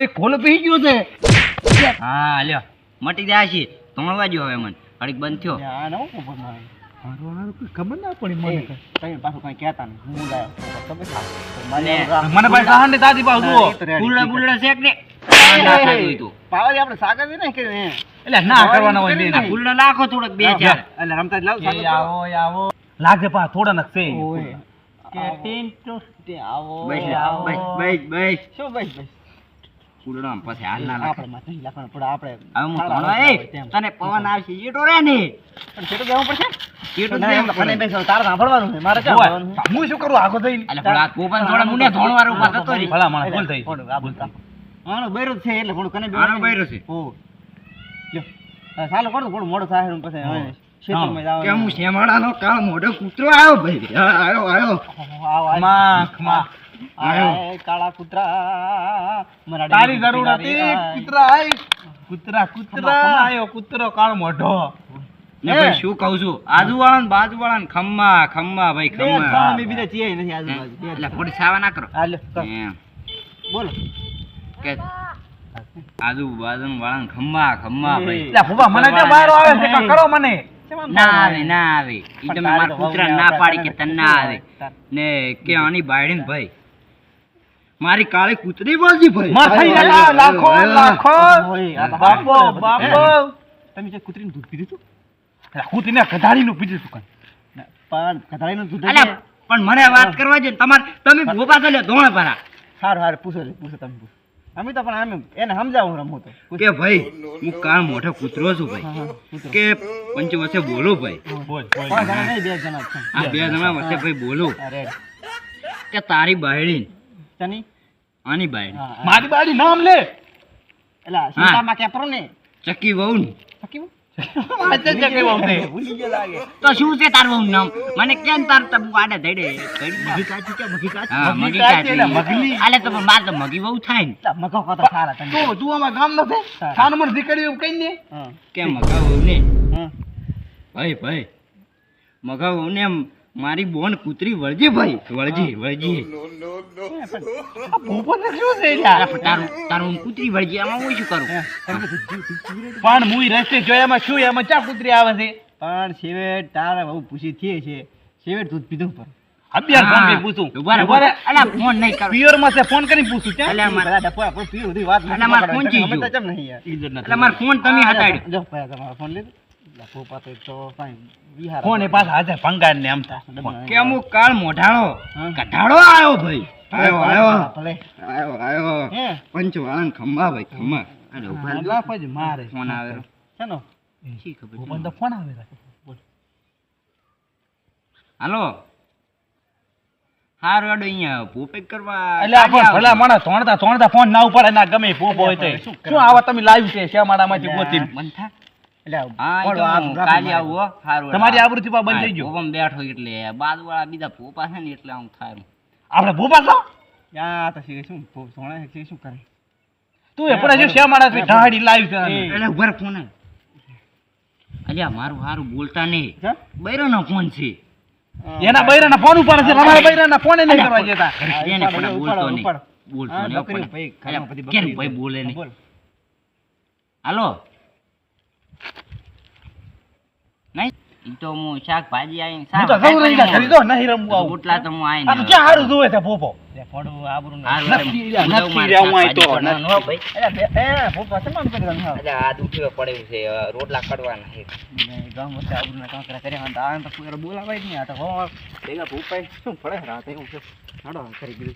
એક ખોલો પી ગયો છે. હા લ્યો. મટી જાય છે. ધોણવા જો હવે મને. ઘડીક બંધ થયો. ઉપર મારે. કોઈ ખબર ના પડી મને એ, તમે પાછું કઈ કહેતા નહીં. હું લાયો. મને ભાઈ સહાની તાજી પાવ જુઓ. એ તો બુલડા શેક ને. ના ના થાય જોઈ તું. પાવાજી આપણે સાગર ને? કે એટલે ના કરવાના હોય બે આ લાખો નાખો થોડોક બે ચાર. એટલે રમતા જ લાવ સાગર આવો આવો. લાગે પા થોડા નક છે કે ટીન ટુ આવો બસ. બસ બસ બસ. શું બસ બસ? ફૂલડા પછી હાલ ના આપણે માથે લખણ પડે આપણે હવે હું કોણ એ તને પવન આવશે ઈટો રે ને. પણ છેટું જવું પડશે? ઈટો ને મને બેસો તારે સાંભળવાનું છે મારે ક્યાં? હું શું કરું? આગો થઈ. એટલે પણ આ ગોપાલ થોડા મુને ધોણવાર ઊભા થતો રી ભલા માણસ ભૂલ થઈ આ બોલતા. આનો બૈરો છે એટલે થોડું કને આનો બૈરો છે? ઓ લ્યો. સાલો કરતો કરો થોડું મોડું થાય પછી. કે હું. શેમાડાનો કાળ મોઢો કૂતરો આવ્યો ભાઈ? આવ્યો આવ્યો. આવો, આવો. માખ માખ. કાળા કૂતરા તારી જરૂર હતી. કૂતરા કૂતરા કૂતરા. આયો કૂતરો કાળ મોઢો. ને ભાઈ શું કહું છું? આજુવાળા ને બાજુવાળા ને ખમ્મા ખમ્મા ભાઈ ખમ્મા બી બીજા ચીયાય નથી આજુબાજુ. એટલે થોડી સાવા ના કરો. હા, લ્યો, કર. એમ બોલો. કે આજુબાજુ વાળા ને ખમ્મા ખમ્મા ભાઈ. એટલે ફૂફા મને જે બારો આવે છે કરો મને. ના? આવે ના આવે. ઈ તમે મારા કૂતરા ના પાડી કે તને ના આવે. ને કે આની બાયડી ને ભાઈ. મારી કાળી કૂતરી બોલજી ભાઈ. માં લાખો લાખો તો બાપો બાપો. તમે જે કૂતરીનું દૂધ પીધું હતું? કૂતરીને કઢાડીનું પીધું તું. પણ કઢાળીનું દૂધ પણ મને વાત કરવા છે તમારે તમે ભોપા તો લ્યો ધોણ ભરા. સારું સારું પૂછો પૂછો તમે પૂછો. અમે તો પણ આમ એને સમજાવું રમું તો કે ભાઈ હું કાળ મોટો કૂતરો છું ભાઈ? કે પંચ વર્ષે બોલો ભાઈ? બોલ બે જણા આ બે જણા વચ્ચે ભાઈ બોલો. કે તારી બાયડી ચની? આની બાયડી હા, હા. મારી બાડી નામ લે એલા, સીતામાં કેપરો ને? ચકી વહુ ને સખી? આજે જ કેવું આવશે. ભૂલી ગયો લાગે. તો શું છે તારું વહુનું નામ મને કેમ તાર તબુ આડે ધડે મગી કાચી કે મગી કાચી હા મગી મગી કાચી એટલે મગલી. આલે તો માર તો મગી વહુ થાય ને એલા, મગો તમે. તું તું આમાં ગામ નથી સાનું મને દીકરી એવું કહી દે હા, કે મગા વહુ ને હા. ભાઈ ભાઈ મગા વહુ ને મારી બોન કૂતરી વળજી ભાઈ વળજી વળજી. શું છે તારું તારું કૂતરી વળજી આમાં હું શું કરું. પણ હું રસ્તે જોયામાં શું એમાં ચા કૂતરી આવે છે? પણ શેવેટ તારા બહુ પૂછી થયે છે. શેવેટ દૂધ પીધું પણ અભ્યાસ ફોન કરી પૂછું. ઊભા રહે, ઊભા રહે. અલા ફોન નહીં કરો. પિયરમાં ફોન કરીને પૂછું. ક્યાં અલા માર બધા ડફોડા પર પીવું વાત અલા, માર ફોન ચી ગયો. ચમ નહીં યાર. ઇજ્જત નથી. ફોન તમે હટાડ્યો. જો ભાઈ તમારો ફોન લીધો. એટલે ફોપા તો એક તો કાંઈ વિહાર ફોન એ પાછા હાથે ભંગાર ને આમ તા કે અમુક કાળ મોઢાળો કઢાળો આવ્યો ભાઈ. આવ્યો આવ્યો ભલે. આવ્યો આવ્યો પંચવાળા ખંભા ભાઈ ખંભા. અને ઊભા. લાખ પછી મારે. ફોન આવ્યો શેનો? શી ખબર? ભૂપન તો ફોન આવે હાલો. હારું હેડો અહીંયા ભૂપેક કરવા એટલે આ પણ ભલા માણસ ફોન ના ઉપાડે ના ગમે પોપ હોય તો. શું આવા તમે લાવ્યું છે શ્યામાળામાંથી ગોતી મન થા. તમારી આવૃત્તિ પા બંધ થઈ ગયો. બેઠો એટલે બાજુવાળા બીજા ભૂપા છે ને એટલે આમ થાય. આપણે ભૂપા છો? યા તો શું? ભૂ- સોણા શું કરે? તું એ પણ શું શ્યામાળાથી ઢાળી લાવ્યું છે એટલે ઊભા ફોન. અલ્યા મારું હારું બોલતા નહીં. બૈરાનો ફોન છે. એના બૈરાના ફોન ઉપર છે અમારા બૈરાના ફોન નહીં કરવા જતા એને પણ બોલતો નહીં. બોલતો નહીં ભાઈ, અલ્યા, ઘરમાં બધી કેમ બકરી ભાઈ બોલે નહીં? હાલો? નહીં તો હું શાકભાજી આવીને હું તો સૌ રહી ગયા ખરીદો નહીં રમવું આવું રોટલા તો હું આવીને આ તો ક્યાં હારું જોવે છે ભૂપો લે, ફોડું, આબરૂ. નથી હું નથી રહ્યા, હું તો, ભાઈ. એ, ભૂપા, કરી રહ્યા? આ પડ્યું છે રોટલા કડવાના છે ને ગામ વચ્ચે કાંકરા કર્યા. આ તો કોઈ બોલાવાય જ નહીં. આ તો હો, ભેગા ભૂપાય શું પડે રાતે. કરી દીધું.